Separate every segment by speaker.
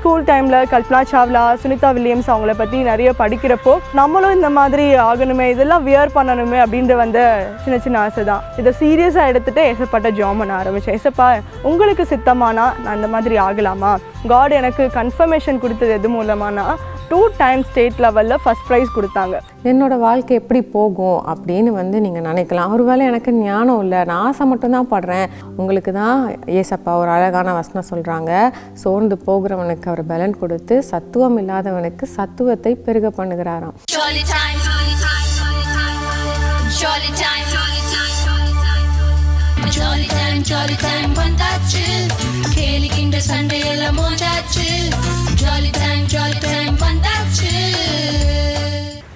Speaker 1: School டைமில் Kalpana Chawla Sunita Williams அவங்கள பற்றி நிறைய படிக்கிறப்போ நம்மளும் இந்த மாதிரி ஆகணுமே இதெல்லாம் வியர் பண்ணணுமே அப்படின்ற வந்த சின்ன சின்ன ஆசை தான் இதை சீரியஸாக எடுத்துகிட்டு ஏசப்பட்ட ஜாம் பண்ண ஆரம்பித்தேன் ஏசப்பா உங்களுக்கு சித்தமானா? நான் இந்த மாதிரி ஆகலாமா? காட் எனக்கு கன்ஃபர்மேஷன் கொடுத்தது எது மூலமானா டூ டைம் ஸ்டேட் லெவலில் ஃபஸ்ட் ப்ரைஸ் கொடுத்தாங்க.
Speaker 2: என்னோட வாழ்க்கை எப்படி போகும் அப்படின்னு வந்து நீங்கள் நினைக்கலாம். ஒருவேளை எனக்கு ஞானம் இல்லை நான் ஆசை மட்டும்தான் படுறேன். உங்களுக்கு தான் ஏசப்பா ஒரு அழகான வசனம் சொல்கிறாங்க சோர்ந்து போகிறவனுக்கு அவர் பலன் கொடுத்து சத்துவம் இல்லாதவனுக்கு சத்துவத்தை பெருக பண்ணுகிறாராம்.
Speaker 3: Jolly time, jolly வந்தாச்சு கேலிக்கின்ற சண்டையெல்லாம் மோதாச்சு ஜாலி டைம் ஜாலி டைம் வந்தாச்சு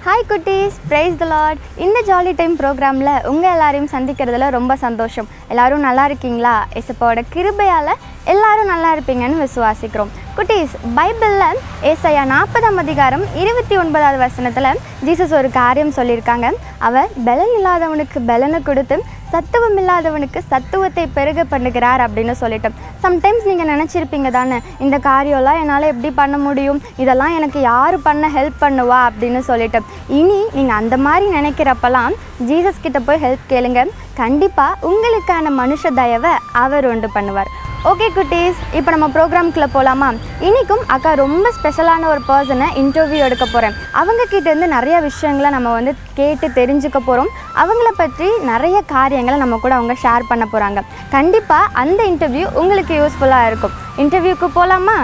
Speaker 4: ஹாய் குட்டீஸ் பிரைஸ் த லார்ட் இந்த ஜாலி டைம் ப்ரோக்ராமில் உங்கள் எல்லாரையும் சந்திக்கிறதுல ரொம்ப சந்தோஷம். எல்லாரும் நல்லா இருக்கீங்களா? இசப்பாவோட கிருபையால் எல்லாரும் நல்லா இருப்பீங்கன்னு விசுவாசிக்கிறோம். குட்டீஸ் பைபிளில் ஏசையா நாற்பதாம் அதிகாரம் இருபத்தி ஒன்பதாவது வசனத்தில் ஜீசஸ் ஒரு காரியம் சொல்லியிருக்காங்க. அவர் பலன் இல்லாதவனுக்கு பலனை கொடுத்து சத்துவம் இல்லாதவனுக்கு சத்துவத்தை பெருக பண்ணுகிறார் அப்படின்னு சொல்லிட்டு சம்டைம்ஸ் நீங்கள் நினச்சிருப்பீங்க தானே இந்த காரியம்லாம் என்னால் எப்படி பண்ண முடியும்? இதெல்லாம் எனக்கு யார் பண்ண ஹெல்ப் பண்ணுவா? அப்படின்னு சொல்லிட்டு இனி நீங்கள் அந்த மாதிரி நினைக்கிறப்பெல்லாம் ஜீசஸ் கிட்ட போய் ஹெல்ப் கேளுங்க. கண்டிப்பாக உங்களுக்கான மனுஷ தயவை அவர் உண்டு பண்ணுவார். ஓகே குட்டீஸ் இப்போ நம்ம ப்ரோக்ராம்குள்ளே போகலாமா இன்றைக்கும் அக்கா ரொம்ப ஸ்பெஷலான ஒரு பர்சனை இன்டர்வியூ எடுக்க போகிறேன் அவங்கக்கிட்டேருந்து நிறைய விஷயங்களை நம்ம வந்து கேட்டு தெரிஞ்சுக்க போகிறோம் அவங்கள பற்றி நிறைய காரியங்களை நம்ம கூட அவங்க ஷேர் பண்ண போகிறாங்க கண்டிப்பாக அந்த இன்டர்வியூ உங்களுக்கு யூஸ்ஃபுல்லாக இருக்கும். இன்டர்வியூக்கு போகலாமா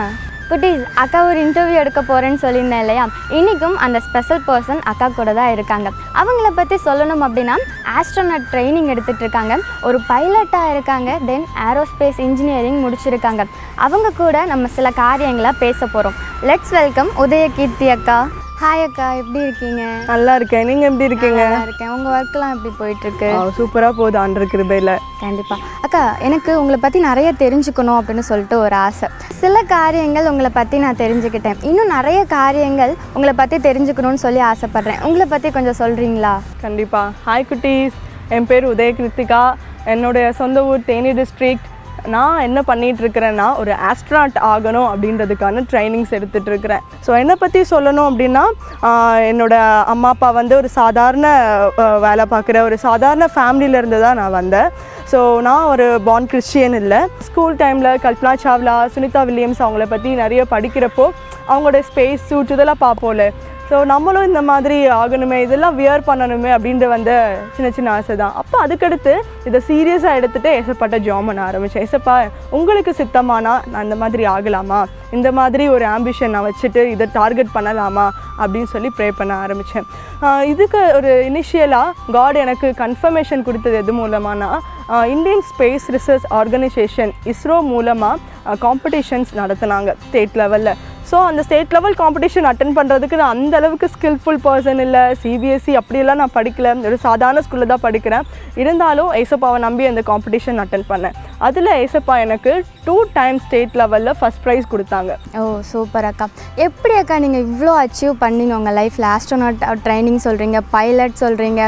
Speaker 4: குட்டீஸ் அக்கா ஒரு இன்டர்வியூ எடுக்க போகிறேன்னு சொல்லியிருந்தேன் இல்லையா? இன்றைக்கும் அந்த ஸ்பெஷல் பர்சன் அக்கா கூட தான் இருக்காங்க. அவங்கள பற்றி சொல்லணும் அப்படின்னா ஆஸ்ட்ரோனட் ட்ரைனிங் எடுத்துகிட்டு இருக்காங்க. ஒரு பைலட்டாக இருக்காங்க. தென் ஏரோஸ்பேஸ் இன்ஜினியரிங் முடிச்சிருக்காங்க. அவங்க கூட நம்ம சில காரியங்களை பேச போகிறோம் லெட்ஸ் வெல்கம் உதய கீர்த்தி அக்கா. ஹாய் அக்கா எப்படி இருக்கீங்க?
Speaker 1: நல்லா இருக்கேன். நீங்கள் எப்படி இருக்கீங்க?
Speaker 4: நல்லா இருக்கேன். உங்கள் ஒர்க்லாம் எப்படி போயிட்டுருக்கு?
Speaker 1: சூப்பராக போகுது. ஆண்டு கிருபையில்.
Speaker 4: கண்டிப்பாக அக்கா எனக்கு உங்களை பற்றி நிறைய தெரிஞ்சுக்கணும் அப்படின்னு சொல்லிட்டு ஒரு ஆசை. சில காரியங்கள் உங்களை பற்றி நான் தெரிஞ்சுக்கிட்டேன். இன்னும் நிறைய காரியங்கள் உங்களை பற்றி தெரிஞ்சுக்கணும்னு சொல்லி ஆசைப்பட்றேன். உங்களை பற்றி கொஞ்சம் சொல்கிறீங்களா
Speaker 1: கண்டிப்பாக ஹாய் குட்டீஸ். என் பேர் உதய கிருத்திகா என்னுடைய சொந்த ஊர் தேனி டிஸ்ட்ரிக்ட் நான் என்ன பண்ணிட்டு இருக்கிறேன்னா ஒரு ஆஸ்ட்ராட் ஆகணும் அப்படின்றதுக்கான ட்ரைனிங்ஸ் எடுத்துட்டு இருக்கிறேன் ஸோ என்னை பற்றி சொல்லணும் அப்படின்னா என்னோட அம்மா அப்பா வந்து ஒரு சாதாரண வேலை பார்க்குற ஒரு சாதாரண ஃபேமிலியில இருந்து தான் நான் வந்தேன். ஸோ நான் ஒரு பான் கிறிஸ்டியன் இல்லை. ஸ்கூல் டைமில் கல்பனா சாவ்லா சுனிதா வில்லியம்ஸ் அவங்கள பற்றி நிறைய படிக்கிறப்போ அவங்களோட ஸ்பேஸ் சூட் இதெல்லாம் பார்ப்போம்ல. ஸோ நம்மளும் இந்த மாதிரி ஆகணுமே இதெல்லாம் வியர் பண்ணணுமே அப்படின்ற வந்த சின்ன சின்ன ஆசை தான் அப்போ அதுக்கடுத்து இதை சீரியஸாக எடுத்துகிட்டு ஏசப்பட்ட ஜாம் பண்ண ஆரம்பித்தேன் ஏசப்பா உங்களுக்கு சித்தமானா நான் இந்த மாதிரி ஆகலாமா? இந்த மாதிரி ஒரு ஆம்பிஷன் நான் வச்சுட்டு இதை டார்கெட் பண்ணலாமா? அப்படின்னு சொல்லி ப்ரே பண்ண ஆரம்பித்தேன் இதுக்கு ஒரு இனிஷியலாக காட் எனக்கு கன்ஃபர்மேஷன் கொடுத்தது எது மூலமானா Indian space research organisation ISRO மூலமாக காம்படிஷன்ஸ் நடத்துனாங்க. ஸ்டேட் லெவலில் ஸோ அந்த ஸ்டேட் லெவல் காம்படிஷன் அட்டன் பண்ணுறதுக்கு நான் அந்த அளவுக்கு ஸ்கில்ஃபுல் பர்சன் இல்லை. சிபிஎஸ்சி அப்படியெல்லாம் நான் படிக்கல. ஒரு சாதாரண ஸ்கூலில் தான் படிக்கிறேன். இருந்தாலும் ஏசப்பாவை நம்பி அந்த காம்படிஷன் அட்டன் பண்ணேன். அதில் ஏசப்பா எனக்கு டூ டைம் ஸ்டேட் லெவலில் ஃபஸ்ட் ப்ரைஸ் கொடுத்தாங்க.
Speaker 4: ஓ சூப்பர் அக்கா. எப்படி அக்கா நீங்கள் இவ்வளோ அச்சீவ் பண்ணீங்க உங்கள் லைஃப்பில் ஆஸ்ட்ரோனாட் ட்ரைனிங் uh, சொல்கிறீங்க பைலட் சொல்கிறீங்க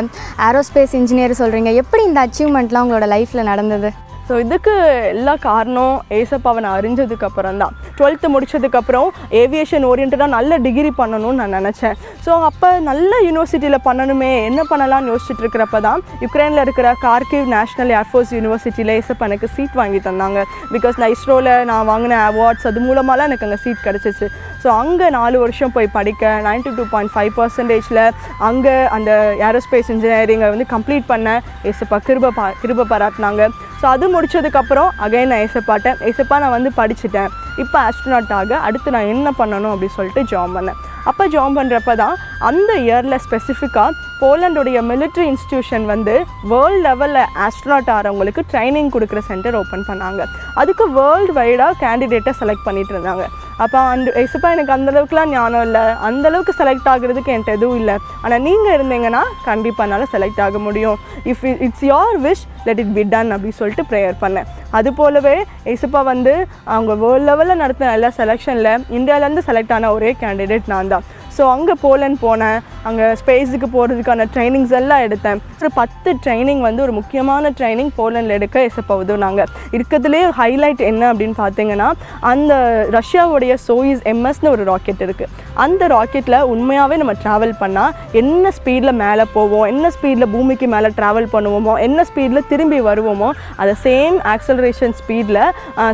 Speaker 4: ஏரோஸ்பேஸ் இன்ஜினியர் சொல்கிறீங்க எப்படி இந்த அச்சீவ்மெண்ட்லாம் உங்களோட லைஃப்பில் நடந்தது?
Speaker 1: ஸோ இதுக்கு எல்லா காரணம் ஏசப்பாவை நான் அறிஞ்சதுக்கு அப்புறம் தான். டுவெல்த்து முடிச்சதுக்கப்புறம் ஏவியேஷன் ஓரியன்டாக நல்ல டிகிரி பண்ணணும்னு நான் நினச்சேன். ஸோ அப்போ நல்ல யூனிவர்சிட்டியில் பண்ணணுமே என்ன பண்ணலாம்னு யோசிச்சுட்டு இருக்கிறப்ப தான் யுக்ரைனில் இருக்கிற கார்கிவ் நேஷனல் ஏர்ஃபோர்ஸ் யூனிவர்சிட்டியில் ஏசப்பா எனக்கு சீட் வாங்கி தந்தாங்க. பிகாஸ் நான் இஸ்ரோவில் நான் வாங்கின அவார்ட்ஸ் அது மூலமாகலாம் எனக்கு அங்கே சீட் கிடச்சிச்சு. ஸோ அங்கே நாலு வருஷம் போய் படிக்க நைன்டி டூ பாயிண்ட் ஃபைவ் பர்சன்டேஜில் அங்கே அந்த ஏரோஸ்பேஸ் இன்ஜினியரிங்கை வந்து கம்ப்ளீட் பண்ண ஏசப்பா கிருப பா கிருப பாராட்டினாங்க. ஸோ அது முடிச்சதுக்கப்புறம் அகைன் நான் ஏசப்பாட்டேன் ஏசப்பா நான் வந்து படிச்சுட்டேன். இப்போ ஆஸ்ட்ரோனாட் ஆக அடுத்து நான் என்ன பண்ணணும் அப்படின்னு சொல்லிட்டு ஜாம் பண்ணேன். அப்போ ஜாம் பண்ணுறப்ப தான் அந்த இயரில் ஸ்பெசிஃபிக்காக போலண்டுடைய மிலிட்ரி இன்ஸ்டியூஷன் வந்து வேர்ல்டு லெவலில் ஆஸ்ட்ராட் ஆகிறவங்களுக்கு ட்ரைனிங் கொடுக்குற சென்டர் ஓப்பன் பண்ணாங்க. அதுக்கு வேர்ல்டு வைடாக கேண்டிடேட்டை செலக்ட் பண்ணிட்டு இருந்தாங்க. அப்போ அந்த எசுப்பா எனக்கு அந்த அளவுக்குலாம் ஞானம் இல்லை. அந்தளவுக்கு செலக்ட் ஆகுறதுக்கு என்கிட்ட எதுவும் இல்லை. ஆனால் நீங்கள் இருந்தீங்கன்னா கண்டிப்பாக என்னால் செலக்ட் ஆக முடியும். If it's your wish let it be done அப்படின்னு சொல்லிட்டு ப்ரேயர் பண்ணேன். அது போலவே ஏசப்பா வந்து அவங்க வேர்ல்டு லெவலில் நடத்தின எல்லா செலெக்ஷனில் இந்தியாவிலேருந்து செலக்ட் ஆன ஒரே கேண்டிடேட் நான் தான் ஸோ அங்கே போலன்னு போனேன். அங்கே ஸ்பேஸுக்கு போகிறதுக்கான ட்ரைனிங்ஸ் எல்லாம் எடுத்தேன். ஒரு பத்து ட்ரைனிங் வந்து ஒரு முக்கியமான ட்ரைனிங் போலண்டில் எடுக்க எசப்பா உதவுனாங்க. இருக்கிறதுலே ஹைலைட் என்ன அப்படின்னு பார்த்தீங்கன்னா அந்த ரஷ்யாவுடைய சோயிஸ் எம்எஸ்னு ஒரு ராக்கெட் இருக்குது அந்த ராக்கெட்டில் உண்மையாகவே நம்ம ட்ராவல் பண்ணால் என்ன ஸ்பீடில் மேலே போவோம் என்ன ஸ்பீடில் பூமிக்கு மேலே ட்ராவல் பண்ணுவோமோ என்ன ஸ்பீடில் திரும்பி வருவோமோ அதை சேம் ஆக்சலரேஷன் ஸ்பீடில்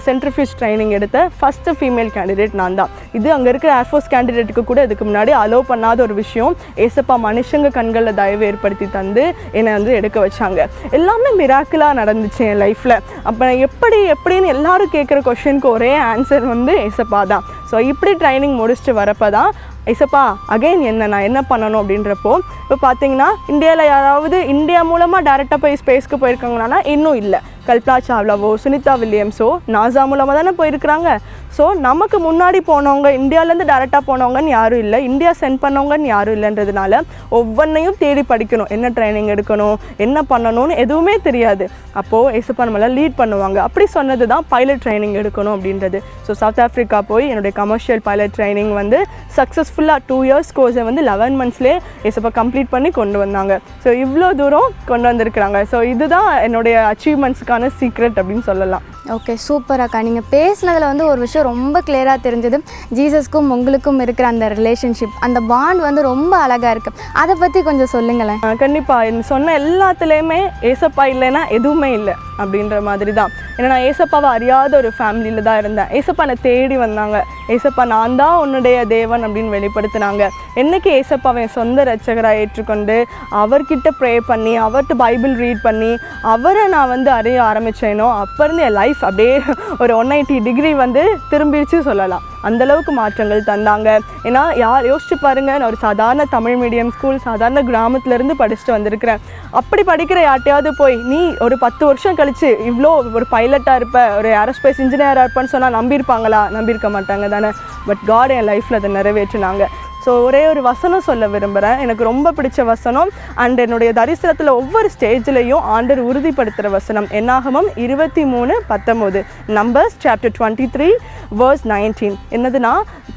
Speaker 1: சென்ட்ரிஃபியூஸ் ட்ரைனிங் எடுத்த ஃபஸ்ட்டு ஃபீமேல் கேண்டிடேட் நான் தான் இது அங்கே இருக்கிற ஏர்ஃபோர்ஸ் கேண்டிடேட்டுக்கு கூட இதுக்கு முன்னாடி அலோவ் பண்ணாத ஒரு விஷயம் ஏசப்பா மனுஷங்க கண்களில் தயவு ஏற்படுத்தி தந்து என்னை வந்து எடுக்க வச்சாங்க. எல்லாமே மிராக்கிளாக நடந்துச்சு என் லைஃப்பில் அப்போ எப்படி எப்படின்னு எல்லாரும் கேட்குற கொஷனுக்கு ஒரே ஆன்சர் வந்து ஏசப்பா தான். ஸோ இப்படி ட்ரைனிங் முடிச்சுட்டு வரப்போ தான் ஐசப்பா அகைன் என்ன நான் என்ன பண்ணணும் அப்படின்றப்போ இப்போ பார்த்தீங்கன்னா இந்தியாவில் யாராவது இந்தியா மூலமாக டேரெக்டாக போய் ஸ்பேஸ்க்கு போயிருக்காங்களான்னா இன்னும் இல்லை. கல்பனா சாவ்லாவோ சுனிதா வில்லியம்ஸோ நாசா மூலமாக தானே போயிருக்கிறாங்க. ஸோ நமக்கு முன்னாடி போனவங்க இந்தியாவிலேருந்து டேரெக்டாக போனவங்கன்னு யாரும் இல்லை. இந்தியா சென்ட் பண்ணவங்கன்னு யாரும் இல்லைன்றதுனால ஒவ்வொன்றையும் தேடி படிக்கணும். என்ன ட்ரைனிங் எடுக்கணும் என்ன பண்ணணும்னு எதுவுமே தெரியாது. அப்போது ஏசப்பா நம்மளால் லீட் பண்ணுவாங்க. அப்படி சொன்னது தான் பைலட் ட்ரைனிங் எடுக்கணும் அப்படின்றது. ஸோ சவுத் ஆஃப்ரிக்கா போய் என்னுடைய கமர்ஷியல் பைலட் ட்ரைனிங் வந்து சக்ஸஸ்ஃபுல்லாக டூ இயர்ஸ் கோர்ஸை வந்து லெவன் மந்த்ஸ்லேயே ஏசப்பா கம்ப்ளீட் பண்ணி கொண்டு வந்தாங்க. ஸோ இவ்வளோ தூரம் கொண்டு வந்திருக்கிறாங்க. ஸோ இதுதான் என்னுடைய அச்சீவ்மெண்ட்ஸ்க்கான சீக்ரெட் அப்படின்னு சொல்லலாம்.
Speaker 4: ஓகே சூப்பர் அக்கா. நீங்கள் பேசுனதில் வந்து ஒரு விஷயம் ரொம்ப கிளியராக தெரிஞ்சது. ஜீசஸ்க்கும் உங்களுக்கும் இருக்கிற அந்த ரிலேஷன்ஷிப் அந்த பாண்ட் வந்து ரொம்ப அழகாக இருக்குது அதை பற்றி கொஞ்சம் சொல்லுங்களேன்.
Speaker 1: கண்டிப்பாக சொன்ன எல்லாத்துலேயுமே ஏசப்பா இல்லைன்னா எதுவுமே இல்லை அப்படின்ற மாதிரி தான் ஏன்னா நான் ஏசப்பாவை அறியாத ஒரு ஃபேமிலியில் தான் இருந்தேன். ஏசப்பா என்னை தேடி வந்தாங்க. ஏசப்பா நான் தான் உன்னுடைய தேவன் அப்படின்னு வெளிப்படுத்தினாங்க. என்னைக்கு ஏசப்பாவை என் சொந்த ரட்சகராக ஏற்றுக்கொண்டு அவர்கிட்ட ப்ரே பண்ணி அவர்கிட்ட பைபிள் ரீட் பண்ணி அவரை நான் வந்து அறிய ஆரம்பித்தேனோ அப்போ இருந்து என் லைஃப் அப்படியே ஒரு ஒன் எயிட்டி டிகிரி வந்து திரும்பிடுச்சு சொல்லலாம். அந்த அளவுக்கு மாற்றங்கள் தந்தாங்க. ஏன்னா யார் யோசிச்சு பாருங்க நான் ஒரு சாதாரண தமிழ் மீடியம் ஸ்கூல் சாதாரண கிராமத்துலேருந்து படிச்சுட்டு வந்திருக்கிறேன். அப்படி படிக்கிற யார்ட்டையாவது போய் நீ ஒரு பத்து வருஷம் கழிச்சு இவ்வளோ ஒரு பைலட்டாக இருப்ப ஒரு ஏரோஸ்பேஸ் இன்ஜினியராக இருப்பேன்னு சொன்னால் நம்பியிருப்பாங்களா? நம்பியிருக்க மாட்டாங்க தானே பட் காட் என் லைஃப்பில் அதை நிறைவேற்றினாங்க. ஸோ ஒரே ஒரு வசனம் சொல்ல விரும்புகிறேன் எனக்கு ரொம்ப பிடிச்ச வசனம். அண்ட் என்னுடைய தரிசனத்தில் ஒவ்வொரு ஸ்டேஜ்லேயும் ஆண்டர் உறுதிப்படுத்துகிற வசனம். என்னாகமும் இருபத்தி மூணு பத்தொம்போது. Numbers chapter twenty three verse nineteen என்னதுன்னா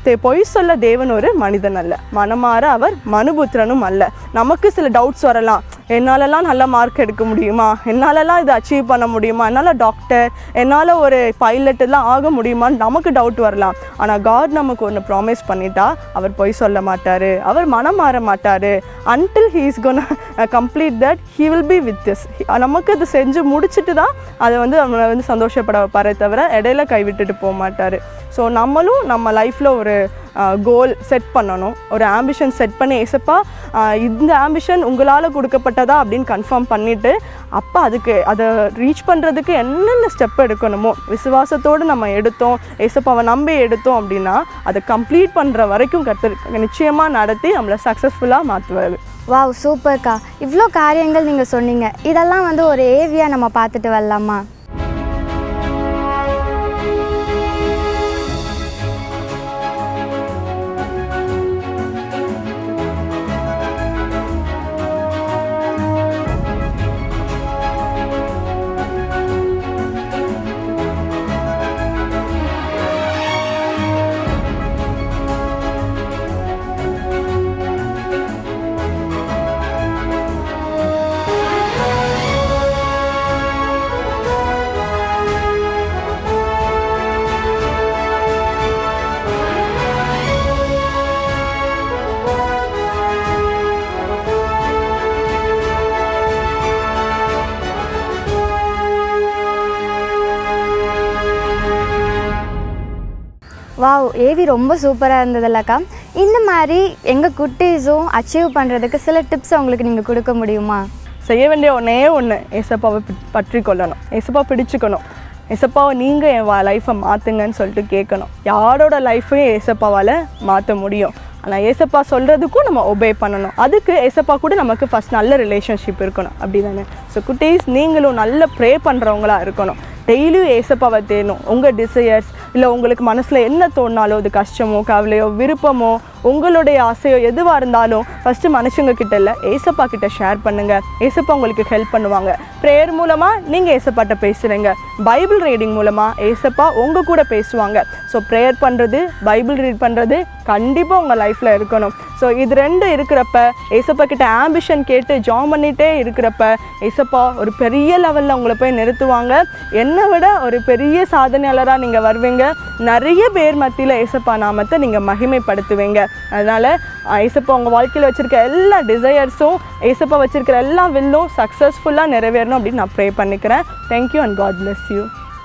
Speaker 1: தே- பொய் சொல்ல தேவன் ஒரு மனிதன் அல்ல. மனமாற அவர் மனுபுத்திரனும் அல்ல. நமக்கு சில டவுட்ஸ் வரலாம். என்னாலலாம் நல்ல மார்க் எடுக்க முடியுமா? என்னாலலாம் இதை அச்சீவ் பண்ண முடியுமா? என்னால் டாக்டர் என்னால் ஒரு பைலட் எல்லாம் ஆக முடியுமான்னு நமக்கு டவுட் வரலாம். ஆனால் காட் நமக்கு ஒன்று ப்ராமிஸ் பண்ணிட்டா அவர் பொய் சொல்ல மாட்டார். அவர் மனம் மாற மாட்டார். Until he is gone complete that he will be with this நமக்கு இது செஞ்சு முடிச்சுட்டு தான் அதை வந்து நம்மளை வந்து சந்தோஷப்பட வைப்பாரே தவிர இடையில கைவிட்டுட்டு போக மாட்டார். ஸோ நம்மளும் நம்ம லைஃப்பில் ஒரு கோல் செட் பண்ணணும். ஒரு ஆம்பிஷன் செட் பண்ணி ஏசப்பா இந்த ஆம்பிஷன் உங்களால் கொடுக்கப்பட்டதா அப்படின்னு கன்ஃபார்ம் பண்ணிவிட்டு அப்போ அதுக்கு அதை ரீச் பண்ணுறதுக்கு என்னென்ன ஸ்டெப் எடுக்கணுமோ விசுவாசத்தோடு நம்ம எடுத்தோம் ஏசப்பாவை நம்பி எடுத்தோம் அப்படின்னா அதை கம்ப்ளீட் பண்ணுற வரைக்கும் கற்று நிச்சயமாக நடத்தி நம்மளை சக்ஸஸ்ஃபுல்லாக மாற்றுவார்
Speaker 4: வாவ் சூப்பர்க்கா இவ்வளோ காரியங்கள் நீங்கள் சொன்னீங்க. இதெல்லாம் வந்து ஒரு ஏவியாக நம்ம பார்த்துட்டு வரலாமா? வாவ் ரொம்ப சூப்பராக இருந்ததில்லக்கா. இந்த மாதிரி எங்கள் குட்டீஸும் அச்சீவ் பண்ணுறதுக்கு சில டிப்ஸ் அவங்களுக்கு நீங்கள் கொடுக்க முடியுமா?
Speaker 1: செய்ய வேண்டிய ஒன்றே ஒன்று ஏசப்பாவை பற்றி கொள்ளணும் ஏசப்பா பிடிச்சிக்கணும். ஏசப்பாவை நீங்கள் என் லைஃப்பை மாற்றுங்கன்னு சொல்லிட்டு கேட்கணும். யாரோட லைஃப்பையும் ஏசப்பாவால் மாற்ற முடியும். ஆனால் ஏசப்பா சொல்கிறதுக்கும் நம்ம ஒபே பண்ணணும். அதுக்கு ஏசப்பா கூட நமக்கு ஃபஸ்ட் நல்ல ரிலேஷன்ஷிப் இருக்கணும். அப்படி தானே ஸோ குட்டீஸ் நீங்களும் நல்ல ப்ரே பண்ணுறவங்களா இருக்கணும். டெய்லியும் ஏசப்பாவை தேடணும். உங்கள் டிசையர்ஸ் இல்லை உங்களுக்கு மனசில் என்ன தோணாலோ அது கஷ்டமோ கவலையோ விருப்பமோ உங்களுடைய ஆசையோ எதுவாக இருந்தாலும் ஃபஸ்ட்டு மனுஷங்க கிட்ட இல்லை ஏசப்பா கிட்ட ஷேர் பண்ணுங்க. ஏசப்பா உங்களுக்கு ஹெல்ப் பண்ணுவாங்க. ப்ரேயர் மூலமாக நீங்கள் ஏசப்பாட்ட பேசுகிறீங்க பைபிள் ரீடிங் மூலமாக ஏசப்பா உங்கள் கூட பேசுவாங்க. ஸோ ப்ரேயர் பண்ணுறது பைபிள் ரீட் பண்ணுறது கண்டிப்பாக உங்கள் லைஃப்பில் இருக்கணும். ஸோ இது ரெண்டு இருக்கிறப்ப ஏசப்பா கிட்ட ஆம்பிஷன் கேட்டு ஜாம் பண்ணிகிட்டே இருக்கிறப்ப ஏசப்பா ஒரு பெரிய லெவலில் உங்களை போய் நிறுத்துவாங்க. என்னை விட ஒரு பெரிய சாதனையாளராக நீங்கள் வருவீங்க. நிறைய பேர் மத்தியில் ஏசப்பா நாமத்தை நீங்கள் மகிமைப்படுத்துவீங்க. அதனால் ஏசப்பா உங்கள் வாழ்க்கையில் வச்சுருக்க எல்லா டிசையர்ஸும் ஏசப்பா வச்சுருக்கிற எல்லா வில்லும் சக்ஸஸ்ஃபுல்லாக நிறைவேறணும் அப்படின்னு நான் ப்ரே பண்ணிக்கிறேன். Thank you and God bless you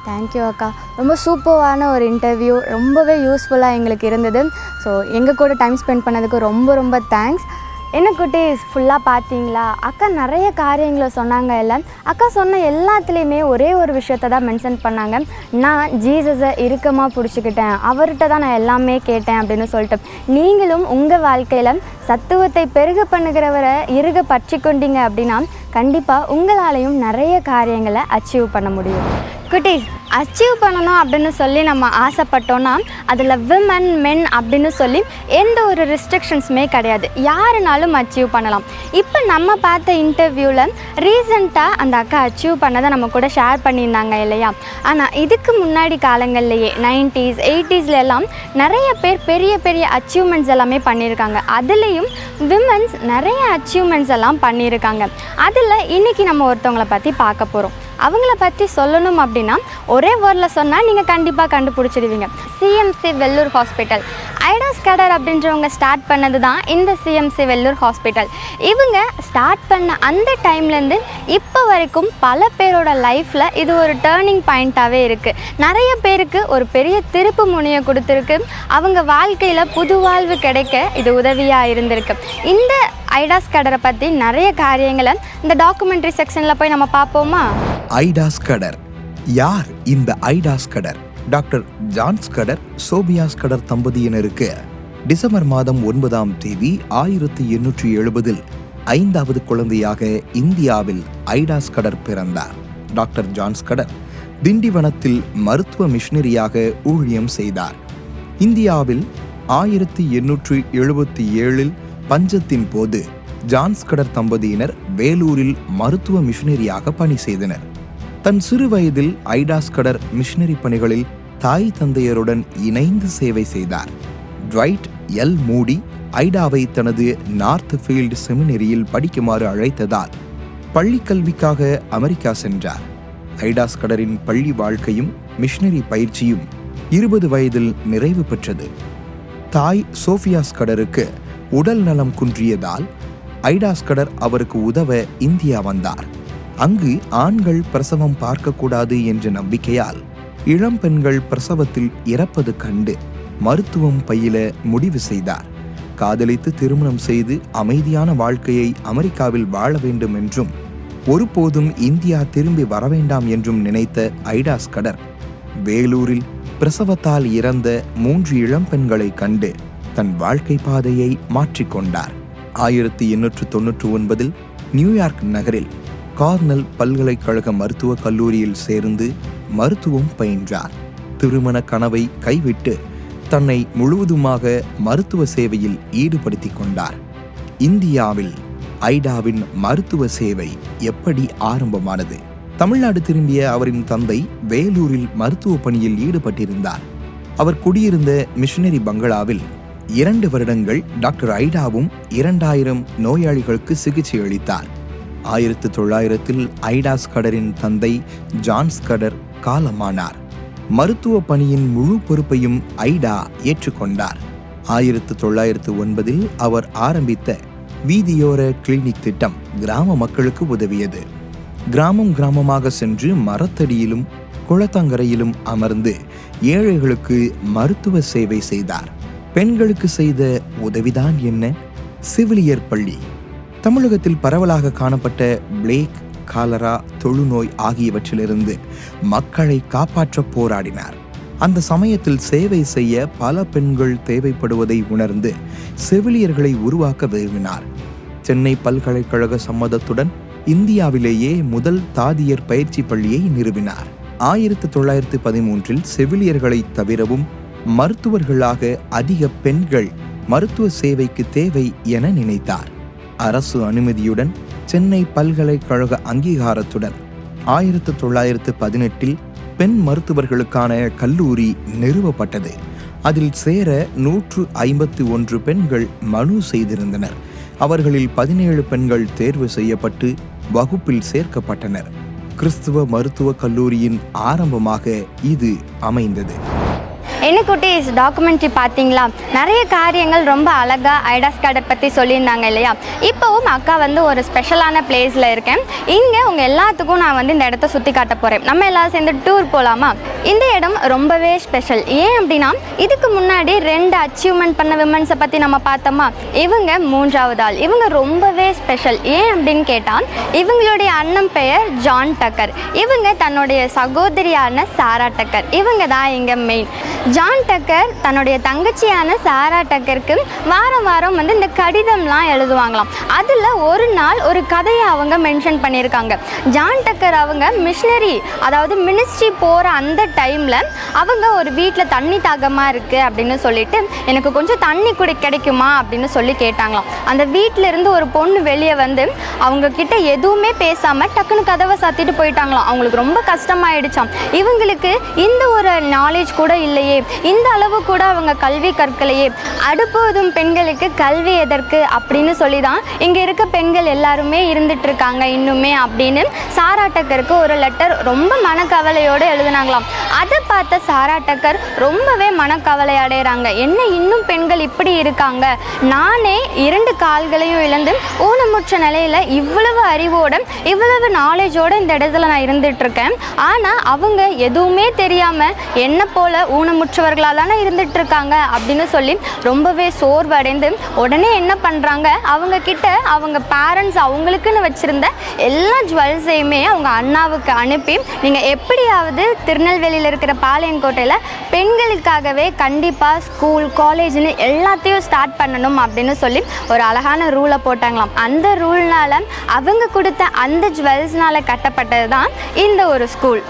Speaker 4: thank you அக்கா. ரொம்ப சூப்பரான ஒரு இன்டர்வியூ ரொம்பவே யூஸ்ஃபுல்லாக எங்களுக்கு இருந்தது. ஸோ எங்கள் கூட டைம் ஸ்பெண்ட் பண்ணதுக்கு ரொம்ப ரொம்ப தேங்க்ஸ் என்ன குட்டீஸ் ஃபுல்லாக பார்த்தீங்களா அக்கா நிறைய காரியங்களை சொன்னாங்க இல்லை அக்கா சொன்ன எல்லாத்துலேயுமே ஒரே ஒரு விஷயத்த தான் மென்ஷன் பண்ணாங்க. நான் ஜீசஸை இறுக்கமாக பிடிச்சிக்கிட்டேன். அவர்கிட்ட தான் நான் எல்லாமே கேட்டேன் அப்படின்னு சொல்லிட்டு. நீங்களும் உங்கள் வாழ்க்கையில் சத்துவத்தை பெருக பண்ணுகிறவரை இறுக பற்றி கொண்டீங்க அப்படின்னா கண்டிப்பாக உங்களாலையும் நிறைய காரியங்களை அச்சீவ் பண்ண முடியும். குட்டீஸ் அச்சீவ் பண்ணணும் அப்படின்னு சொல்லி நம்ம ஆசைப்பட்டோன்னா அதில் விமன் மென் அப்படின்னு சொல்லி எந்த ஒரு ரெஸ்ட்ரிக்ஷன்ஸுமே கிடையாது. யாருனாலும் அச்சீவ் பண்ணலாம். இப்போ நம்ம பார்த்த இன்டர்வியூவில் ரீசண்டாக அந்த அக்கா அச்சீவ் பண்ணதை நம்ம கூட ஷேர் பண்ணியிருந்தாங்க இல்லையா? ஆனால் இதுக்கு முன்னாடி காலங்கள்லேயே நைன்டிஸ் எயிட்டிஸ்ல எல்லாம் நிறைய பேர் பெரிய பெரிய அச்சீவ்மெண்ட்ஸ் எல்லாமே பண்ணியிருக்காங்க. அதுலேயும் விமன்ஸ் நிறைய அச்சீவ்மெண்ட்ஸ் எல்லாம் பண்ணியிருக்காங்க. அதில் இன்னைக்கு நம்ம ஒருத்தவங்களை பற்றி பார்க்க போகிறோம் அவங்கள பற்றி சொல்லணும் அப்படின்னா ஒரே வேர்டில் சொன்னால் நீங்கள் கண்டிப்பாக கண்டுபிடிச்சிடுவீங்க. CMC Vellore hospital Ida S Scudder அப்படின்றவங்க ஸ்டார்ட் பண்ணது தான் இந்த சிஎம்சி வெள்ளூர் ஹாஸ்பிட்டல் இவங்க ஸ்டார்ட் பண்ண அந்த டைம்லேருந்து இப்போ வரைக்கும் பல பேரோட லைஃப்பில் இது ஒரு டேர்னிங் பாயிண்ட்டாகவே இருக்குது நிறைய பேருக்கு ஒரு பெரிய திருப்பு முனையை கொடுத்துருக்கு. அவங்க வாழ்க்கையில் புது வாழ்வு கிடைக்க இது உதவியாக இருந்திருக்கு. இந்த ஐடாஸ் கடரை பற்றி நிறைய காரியங்களை இந்த டாக்குமெண்ட்ரி செக்ஷனில் போய் நம்ம பார்ப்போமா?
Speaker 5: Ida S Scudder. யார் இந்த Ida S Scudder? Doctor John S Scudder Sophia S Scudder தம்பதியினருக்கு December மாதம் ஒன்பதாம் தேதி ஆயிரத்தி எண்ணூற்றி எழுபதில் ஐந்தாவது குழந்தையாக இந்தியாவில் ஐடாஸ் கடர் பிறந்தார். டாக்டர் ஜான்ஸ் கடர் திண்டிவனத்தில் மருத்துவ மிஷினரியாக ஊழியம் செய்தார். இந்தியாவில் ஆயிரத்தி எண்ணூற்றி எழுபத்தி ஏழில் பஞ்சத்தின் போது ஜான்ஸ்கடர் தம்பதியினர் வேலூரில் மருத்துவ மிஷினரியாக பணி செய்தனர். தன் சிறு வயதில் ஐடாஸ் கடர் மிஷினரி பணிகளில் தாய் தந்தையருடன் இணைந்து சேவை செய்தார். ட்வைட் எல் மூடி ஐடாவை தனது நார்த் ஃபீல்டு செமினரியில் படிக்குமாறு அழைத்ததால் பள்ளி கல்விக்காக அமெரிக்கா சென்றார். ஐடாஸ் கடரின் பள்ளி வாழ்க்கையும் மிஷினரி பயிற்சியும் இருபது வயதில் நிறைவு பெற்றது. தாய் சோஃபியாஸ் கடருக்கு உடல் நலம் குன்றியதால் ஐடாஸ்கடர் அவருக்கு உதவ இந்தியா வந்தார். அங்கு ஆண்கள் பிரசவம் பார்க்கக்கூடாது என்ற நம்பிக்கையால் இளம் பெண்கள் பிரசவத்தில் இறப்பது கண்டு மருத்துவம் பயில முடிவு செய்தார். காதலித்து திருமணம் செய்து அமைதியான வாழ்க்கையை அமெரிக்காவில் வாழ வேண்டும் என்றும் ஒருபோதும் இந்தியா திரும்பி வரவேண்டாம் என்றும் நினைத்த ஐடாஸ் கடர் வேலூரில் பிரசவத்தால் இறந்த மூன்று இளம்பெண்களை கண்டு தன் வாழ்க்கை பாதையை மாற்றிக்கொண்டார். ஆயிரத்தி எண்ணூற்று தொன்னூற்று ஒன்பதில் நியூயார்க் நகரில் கார்னல் பல்கலைக்கழக மருத்துவக் கல்லூரியில் சேர்ந்து மருத்துவம் பயின்றார். திருமண கனவை கைவிட்டு தன்னை முழுவதுமாக மருத்துவ சேவையில் ஈடுபடுத்திக் கொண்டார். இந்தியாவில் ஐடாவின் மருத்துவ சேவை எப்படி ஆரம்பமானது? தமிழ்நாடு திரும்பிய அவரின் தந்தை வேலூரில் மருத்துவ பணியில் ஈடுபட்டிருந்தார். அவர் குடியிருந்த மிஷனரி பங்களாவில் இரண்டு வருடங்கள் டாக்டர் ஐடாவும் இரண்டாயிரம் நோயாளிகளுக்கு சிகிச்சை அளித்தார். ஆயிரத்து தொள்ளாயிரத்தில் ஐடாஸ் கடரின் தந்தை ஜான் ஸ்கடர் காலமானார். மருத்துவ பணியின் முழு பொறுப்பையும் ஐடா ஏற்றுக்கொண்டார். ஆயிரத்து தொள்ளாயிரத்து ஒன்பதில் அவர் ஆரம்பித்த வீதியோர கிளினிக் திட்டம் கிராம மக்களுக்கு உதவியது. கிராமம் கிராமமாக சென்று மரத்தடியிலும் குளத்தங்கரையிலும் அமர்ந்து ஏழைகளுக்கு மருத்துவ சேவை செய்தார். பெண்களுக்கு செய்த உதவிதான் என்ன? சிவிலியர் பள்ளி. தமிழகத்தில் பரவலாக காணப்பட்ட பிளேக் காலரா தொழுநோய் ஆகியவற்றிலிருந்து மக்களை காப்பாற்ற போராடினார். அந்த சமயத்தில் சேவை செய்ய பல பெண்கள் தேவைப்படுவதை உணர்ந்து செவிலியர்களை உருவாக்க விரும்பினார். சென்னை பல்கலைக்கழக சம்மதத்துடன் இந்தியாவிலேயே முதல் தாதியர் பயிற்சி பள்ளியை நிறுவினார். ஆயிரத்து தொள்ளாயிரத்து பதிமூன்றில் செவிலியர்களை தவிரவும் மருத்துவர்களாக அதிக பெண்கள் மருத்துவ சேவைக்கு தேவை என நினைத்தார். அரசு அனுமதியுடன் சென்னை பல்கலைக்கழக அங்கீகாரத்துடன் ஆயிரத்து தொள்ளாயிரத்து பதினெட்டில் பெண் மருத்துவர்களுக்கான கல்லூரி நிறுவப்பட்டது. அதில் சேர நூற்று ஐம்பத்தி ஒன்று பெண்கள் மனு செய்திருந்தனர். அவர்களில் பதினேழு பெண்கள் தேர்வு செய்யப்பட்டு வகுப்பில் சேர்க்கப்பட்டனர். கிறிஸ்துவ மருத்துவக் கல்லூரியின் ஆரம்பமாக இது அமைந்தது.
Speaker 4: என்ன குட்டீஸ் டாக்குமெண்ட்ரி பார்த்தீங்களா? நிறைய காரியங்கள் ரொம்ப அழகாக ஐடாஸ் கார்டை பற்றி சொல்லியிருந்தாங்க இல்லையா? இப்போவும் அக்கா வந்து ஒரு ஸ்பெஷலான பிளேஸில் இருக்கேன். இங்கே உங்கள் எல்லாத்துக்கும் நான் வந்து இந்த இடத்த சுற்றி காட்ட போகிறேன் நம்ம எல்லாரும் சேர்ந்து டூர் போகலாமா இந்த இடம் ரொம்பவே ஸ்பெஷல் ஏன் அப்படின்னா இதுக்கு முன்னாடி ரெண்டு அச்சீவ்மெண்ட் பண்ண விமன்ஸை பற்றி நம்ம பார்த்தோமா? இவங்க மூன்றாவது ஆள். இவங்க ரொம்பவே ஸ்பெஷல் ஏன் அப்படின்னு கேட்டால் இவங்களுடைய அண்ணன் பெயர் ஜான் டக்கர். இவங்க தன்னுடைய சகோதரியான சாரா டக்கர். இவங்க தான் இங்கே மெயின் ஜான் டக்கர் தன்னுடைய தங்கச்சியான சாரா டக்கருக்கு வாரம் வாரம் வந்து இந்த கடிதம்லாம் எழுதுவாங்களாம். அதில் ஒரு நாள் ஒரு கதையை அவங்க மென்ஷன் பண்ணியிருக்காங்க. ஜான் டக்கர் அவங்க மிஷினரி அதாவது மினிஸ்ட்ரி போகிற அந்த டைமில் அவங்க ஒரு வீட்டில் தண்ணி தாகமாக இருக்குது அப்படின்னு சொல்லிட்டு எனக்கு கொஞ்சம் தண்ணி குடி கிடைக்குமா? அப்படின்னு சொல்லி கேட்டாங்களாம். அந்த வீட்டிலேருந்து ஒரு பொண்ணு வெளியே வந்து அவங்க கிட்ட எதுவுமே பேசாமல் டக்குன்னு கதவை சாத்திட்டு போயிட்டாங்களாம். அவங்களுக்கு ரொம்ப கஷ்டமாயிடுச்சாம். இவங்களுக்கு இந்த ஒரு நாலேஜ் கூட இல்லையே. இந்த அளவு கூட அவங்க கல்வி கற்கலையே அடுப்போதும் பெண்களுக்கு கல்வி எதற்கு அப்படின்னு சொல்லி தான் இங்கே இருக்க பெண்கள் எல்லாருமே இருந்துட்டு இருக்காங்க இன்னுமே அப்படின்னு சாரா டக்கருக்கு ஒரு லெட்டர் ரொம்ப மனக்கவலையோடு எழுதுனாங்களாம். அதை பார்த்த சாரா டக்கர் ரொம்பவே மனக்கவலை அடைகிறாங்க என்ன இன்னும் பெண்கள் இப்படி இருக்காங்க? நானே இரண்டு கால்களையும் இழந்து ஊனமுற்ற நிலையில் இவ்வளவு அறிவோட இவ்வளவு நாலேஜோட இந்த இடத்துல நான் இருந்துட்டு இருக்கேன் ஆனால் அவங்க எதுவுமே தெரியாமல் என்ன போல ஊனமுற்றவர்களாக தானே இருந்துட்டு இருக்காங்க அப்படின்னு சொல்லி ரொம்பவே சோர்வடைந்து உடனே என்ன பண்ணுறாங்க அவங்க கிட்ட அவங்க பேரண்ட்ஸ் அவங்களுக்குன்னு வச்சுருந்த எல்லா ஜுவல்ஸையுமே அவங்க அண்ணாவுக்கு அனுப்பி நீங்கள் எப்படியாவது திருநெல்வேலியில் இருக்கிற பாளையங்கோட்டையில் பெண்களுக்காகவே கண்டிப்பாக ஸ்கூல் காலேஜ்னு எல்லாத்தையும் ஸ்டார்ட் பண்ணணும் அப்படின்னு சொல்லி ஒரு அழகான ரூலை போட்டாங்களாம். அந்த ரூல்னால அவங்க கொடுத்த அந்த ஜுவல்ஸ்னால கட்டப்பட்டது தான் இந்த ஒரு ஸ்கூல்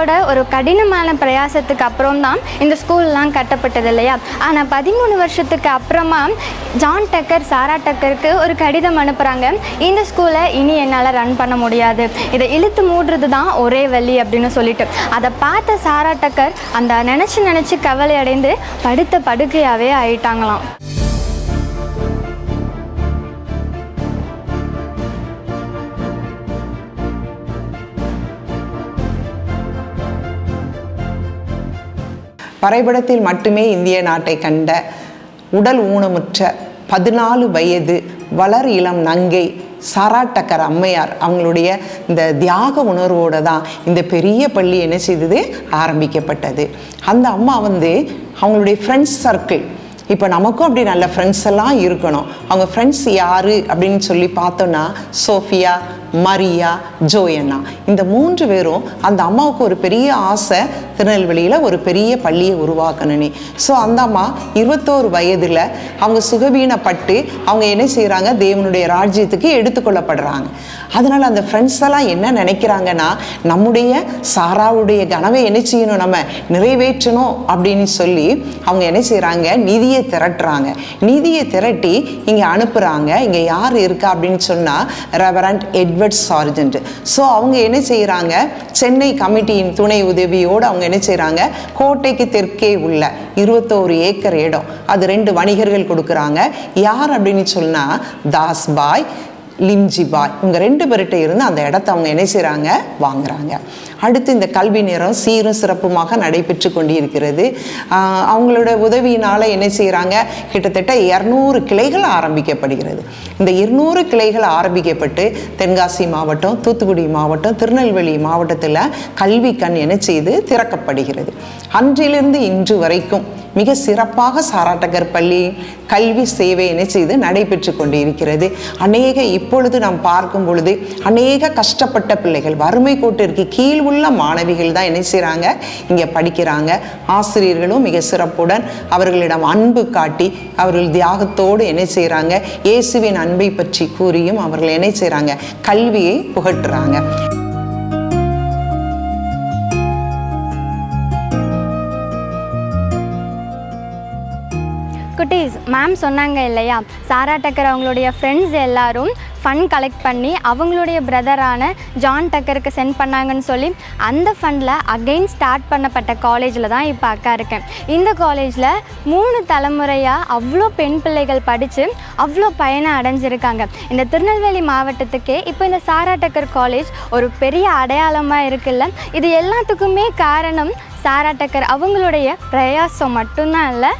Speaker 4: சாரா ஒரு கடினமான பிரயாசத்துக்கு அப்புறம் தான் இந்த ஸ்கூல்லாம் கட்டப்பட்டது இல்லையா? ஆனால் பதிமூணு வருஷத்துக்கு அப்புறமா ஜான் டக்கர் சாரா டக்கருக்கு ஒரு கடிதம் அனுப்புகிறாங்க இந்த ஸ்கூலை இனி என்னால் ரன் பண்ண முடியாது. இதை இழுத்து மூடுறது தான் ஒரே வழி அப்படின்னு சொல்லிட்டு. அதை பார்த்த சாரா டக்கர் அந்த நினச்சி நினச்சி கவலை அடைந்து படுத்த படுக்கையாகவே ஆயிட்டாங்களாம்.
Speaker 6: வரைபடத்தில் மட்டுமே இந்திய நாட்டை கண்ட உடல் ஊனமுற்ற பதினாலு வயது வளர் இளம் நங்கை சாராட்டக்கர் அம்மையார் அவங்களுடைய இந்த தியாக உணர்வோடு தான் இந்த பெரிய பள்ளி என்ன செய்தது? ஆரம்பிக்கப்பட்டது. அந்த அம்மா வந்து அவங்களுடைய ஃப்ரெண்ட்ஸ் சர்க்கிள் இப்போ நமக்கும் அப்படி நல்ல ஃப்ரெண்ட்ஸ் எல்லாம் இருக்கணும். அவங்க ஃப்ரெண்ட்ஸ் யார் அப்படின்னு சொல்லி பார்த்தோன்னா சோஃபியா மரியா ஜோயண்ணா. இந்த மூன்று பேரும் அந்த அம்மாவுக்கு ஒரு பெரிய ஆசை திருநெல்வேலியில் ஒரு பெரிய பள்ளியை உருவாக்கணும்னு. ஸோ அந்த அம்மா இருபத்தோரு வயதில் அவங்க சுகவீனப்பட்டு அவங்க என்ன செய்கிறாங்க தேவனுடைய ராஜ்யத்துக்கு எடுத்துக்கொள்ளப்படுறாங்க. அதனால் அந்த ஃப்ரெண்ட்ஸ் எல்லாம் என்ன நினைக்கிறாங்கன்னா நம்முடைய சாராவுடைய கனவை என்ன செய்யணும் நம்ம? நிறைவேற்றணும். அப்படின்னு சொல்லி அவங்க என்ன செய்கிறாங்க நிதியை திரட்டுறாங்க. நிதியை திரட்டி இங்கே அனுப்புகிறாங்க இங்கே யார் இருக்கா அப்படின்னு சொன்னால் ரெவரண்ட் எட்வர்ட் சார்ஜென்ட் ஸோ அவங்க என்ன செய்கிறாங்க சென்னை கமிட்டியின் துணை உதவியோடு அவங்க என்ன செய்கிறாங்க கோட்டைக்கு தெற்கே உள்ள இருபத்தோரு ஏக்கர் இடம். அது ரெண்டு வணிகர்கள் கொடுக்குறாங்க. யார் அப்படின்னு சொன்னால் தாஸ்பாய் லிம்ஜிபாய் இவங்க ரெண்டு பேர்கிட்ட இருந்து அந்த இடத்த அவங்க என்ன செய்கிறாங்க வாங்குறாங்க. அடுத்து இந்த கல்வி நேரம் சீரும் சிறப்புமாக நடைபெற்று கொண்டிருக்கிறது. அவங்களோட உதவியினால் என்ன செய்கிறாங்க கிட்டத்தட்ட இரநூறு கிளைகள் ஆரம்பிக்கப்படுகிறது. இந்த இருநூறு கிளைகள் ஆரம்பிக்கப்பட்டு தென்காசி மாவட்டம் தூத்துக்குடி மாவட்டம் திருநெல்வேலி மாவட்டத்தில் கல்வி கண் என்ன செய்து திறக்கப்படுகிறது. அன்றிலிருந்து இன்று வரைக்கும் மிக சிறப்பாக சாராட்டகர் பள்ளி கல்வி சேவை என்ன செய்து நடைபெற்று கொண்டிருக்கிறது. அநேக இப்பொழுது நாம் பார்க்கும் பொழுது அநேக கஷ்டப்பட்ட பிள்ளைகள் வறுமை கோட்டிற்கு கீழ் உள்ள மாணவிகள் தான் என்ன செய்கிறாங்க இங்கே படிக்கிறாங்க. ஆசிரியர்களும் மிக சிறப்புடன் அவர்களிடம் அன்பு காட்டி அவர்கள் தியாகத்தோடு என்ன செய்கிறாங்க இயேசுவின் அன்பை பற்றி கூறியும் அவர்கள் என்ன செய்கிறாங்க கல்வியை புகட்டுறாங்க.
Speaker 4: குட்டீஸ் மேம் சொன்னாங்க இல்லையா? சாரா டக்கர் அவங்களுடைய ஃப்ரெண்ட்ஸ் எல்லாரும் ஃபண்ட் கலெக்ட் பண்ணி அவங்களுடைய பிரதரான ஜான் டக்கருக்கு சென்ட் பண்ணாங்கன்னு சொல்லி அந்த ஃபண்டில் அகெயின் ஸ்டார்ட் பண்ணப்பட்ட காலேஜில் தான் இப்போ அக்கா இருக்கேன். இந்த காலேஜில் மூணு தலைமுறையாக அவ்வளோ பெண் பிள்ளைகள் படித்து அவ்வளோ பயனை அடைஞ்சிருக்காங்க. இந்த திருநெல்வேலி மாவட்டத்துக்கே இப்போ இந்த சாரா டக்கர் காலேஜ் ஒரு பெரிய அடையாளமாக இருக்குல்ல? இது எல்லாத்துக்குமே காரணம் சாரா டக்கர் அவங்களுடைய பிரயாசம் மட்டும்தான் இல்லை.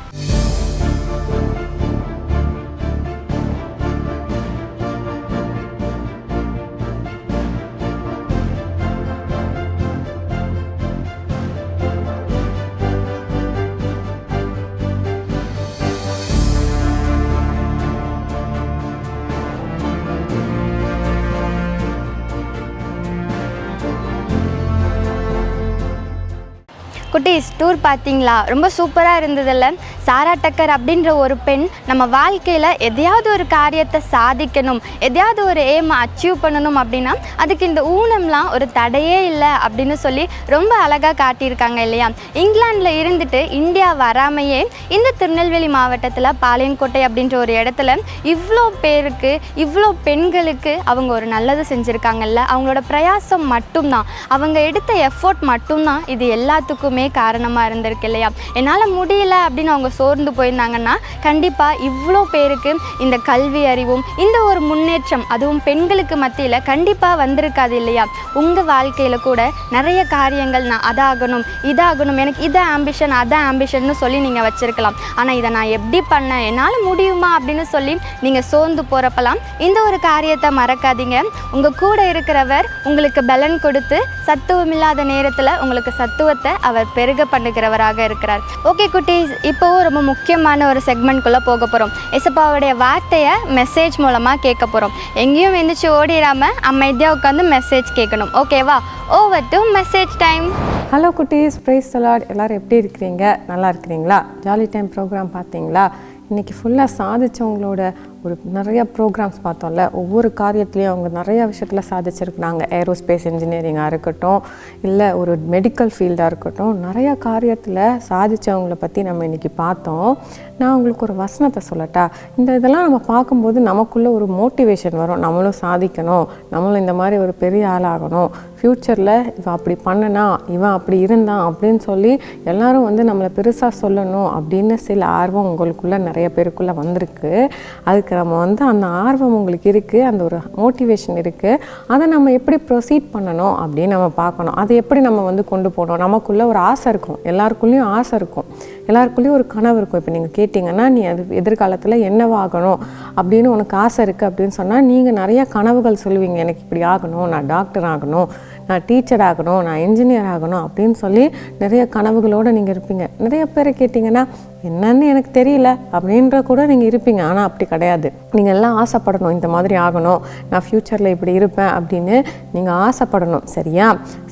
Speaker 4: குட்டீஸ் டூர் பார்த்தீங்களா? ரொம்ப சூப்பராக இருந்ததில்ல. சாரா டக்கர் அப்படின்ற ஒரு பெண் நம்ம வாழ்க்கையில் எதையாவது ஒரு காரியத்தை சாதிக்கணும் எதையாவது ஒரு ஏமை அச்சீவ் பண்ணணும் அப்படின்னா அதுக்கு இந்த ஊனம்லாம் ஒரு தடையே இல்லை அப்படின்னு சொல்லி ரொம்ப அழகாக காட்டியிருக்காங்க இல்லையா? இங்கிலாந்தில் இருந்துட்டு இந்தியா வராமையே இந்த திருநெல்வேலி மாவட்டத்தில் பாளையங்கோட்டை அப்படின்ற ஒரு இடத்துல இவ்வளோ பேருக்கு இவ்வளோ பெண்களுக்கு அவங்க ஒரு நல்லது செஞ்சுருக்காங்கல்ல. அவங்களோட பிரயாசம் மட்டும்தான். அவங்க எடுத்த எஃபோர்ட் மட்டும்தான். இது எல்லாத்துக்குமே காரணமாக இருந்திருக்கு இல்லையா? என்னால் முடியல அப்படின்னு அவங்க சோர்ந்து போயிருந்தாங்கன்னா கண்டிப்பாக இவ்வளோ பேருக்கு இந்த கல்வி அறிவும் இந்த ஒரு முன்னேற்றம் அதுவும் பெண்களுக்கு மத்தியில் கண்டிப்பாக வந்திருக்காது இல்லையா? உங்கள் வாழ்க்கையில் கூட நிறைய காரியங்கள் நான் அதாகணும் இதாகணும் எனக்கு இதை ஆம்பிஷன் அதை ஆம்பிஷன்னு சொல்லி நீங்கள் வச்சுருக்கலாம். ஆனால் இதை நான் எப்படி பண்ணேன் என்னால் முடியுமா அப்படின்னு சொல்லி நீங்கள் சோர்ந்து போகிறப்பலாம் இந்த ஒரு காரியத்தை மறக்காதீங்க. உங்கள் கூட இருக்கிறவர் உங்களுக்கு பலன் கொடுத்து சத்துவம் இல்லாத நேரத்தில் உங்களுக்கு சத்துவத்தை அவர் பெருக பண்ணுகிறவராக இருக்கிறார். ஓகே குட்டீஸ் இப்போவும் ரொம்ப முக்கியமான ஒரு செக்மெண்ட்குள்ளே போக போகிறோம் எசப்பாவுடைய வார்த்தையை மெசேஜ் மூலமாக கேட்க போகிறோம் எங்கேயும் எந்திரிச்சு ஓடிடாமல் அமைதியாக உட்காந்து மெசேஜ் கேட்கணும். ஓகேவா over to message time
Speaker 2: hello குட்டீஸ் ப்ரைஸ் தலாட் எல்லோரும் எப்படி இருக்கிறீங்க? நல்லா இருக்கிறீங்களா? ஜாலி டைம் ப்ரோக்ராம் பார்த்தீங்களா? இன்றைக்கி ஃபுல்லாக சாதிச்சவங்களோட ஒரு நிறைய ப்ரோக்ராம்ஸ் பார்த்தோம்ல ஒவ்வொரு காரியத்துலேயும் அவங்க நிறைய விஷயத்தில் சாதிச்சிருக்கிறாங்க. ஏரோஸ்பேஸ் இன்ஜினியரிங்காக இருக்கட்டும் இல்லை ஒரு மெடிக்கல் ஃபீல்டாக இருக்கட்டும் நிறையா காரியத்தில் சாதித்தவங்கள பற்றி நம்ம இன்றைக்கி பார்த்தோம். நான் உங்களுக்கு ஒரு வசனத்தை சொல்லட்டா? இந்த இதெல்லாம் நம்ம பார்க்கும்போது நமக்குள்ளே ஒரு மோட்டிவேஷன் வரும். நம்மளும் சாதிக்கணும். நம்மளும் இந்த மாதிரி ஒரு பெரிய ஆளாகணும். ஃப்யூச்சரில் இவன் அப்படி பண்ணனா இவன் அப்படி இருந்தான் அப்படின்னு சொல்லி எல்லாரும் வந்து நம்மளை பெருசாக சொல்லணும் அப்படின்னு சில ஆர்வம் உங்களுக்குள்ளே நிறைய பேருக்குள்ளே வந்திருக்கு. அதுக்கு நம்ம வந்து அந்த ஆர்வம் உங்களுக்கு இருக்குது அந்த ஒரு மோட்டிவேஷன் இருக்குது அதை நம்ம எப்படி ப்ரொசீட் பண்ணணும் அப்படின்னு நம்ம பார்க்கணும். அதை எப்படி நம்ம வந்து கொண்டு போகணும்? நமக்குள்ளே ஒரு ஆசை இருக்கும். எல்லாருக்குள்ளேயும் ஆசை இருக்கும். எல்லாருக்குள்ளேயும் ஒரு கனவு இருக்கும். இப்போ நீங்கள் கேட்டிங்கன்னா நீ அது எதிர்காலத்தில் என்னவாகணும் அப்படின்னு உனக்கு ஆசை இருக்குது அப்படின்னு சொன்னால் நீங்கள் நிறைய கனவுகள் சொல்லுவீங்க. எனக்கு இப்படி ஆகணும் நான் டாக்டர் ஆகணும் நான் டீச்சர் ஆகணும் நான் இன்ஜினியர் ஆகணும் அப்படின்னு சொல்லி நிறைய கனவுகளோடு நீங்கள் இருப்பீங்க. நிறைய பேரை கேட்டிங்கன்னா என்னன்னு எனக்கு தெரியல அப்படின்ற கூட நீங்கள் இருப்பீங்க. ஆனால் அப்படி கிடையாது. நீங்கள் எல்லாம் ஆசைப்படணும் இந்த மாதிரி ஆகணும். நான் ஃப்யூச்சரில் இப்படி இருப்பேன் அப்படின்னு நீங்கள் ஆசைப்படணும். சரியா?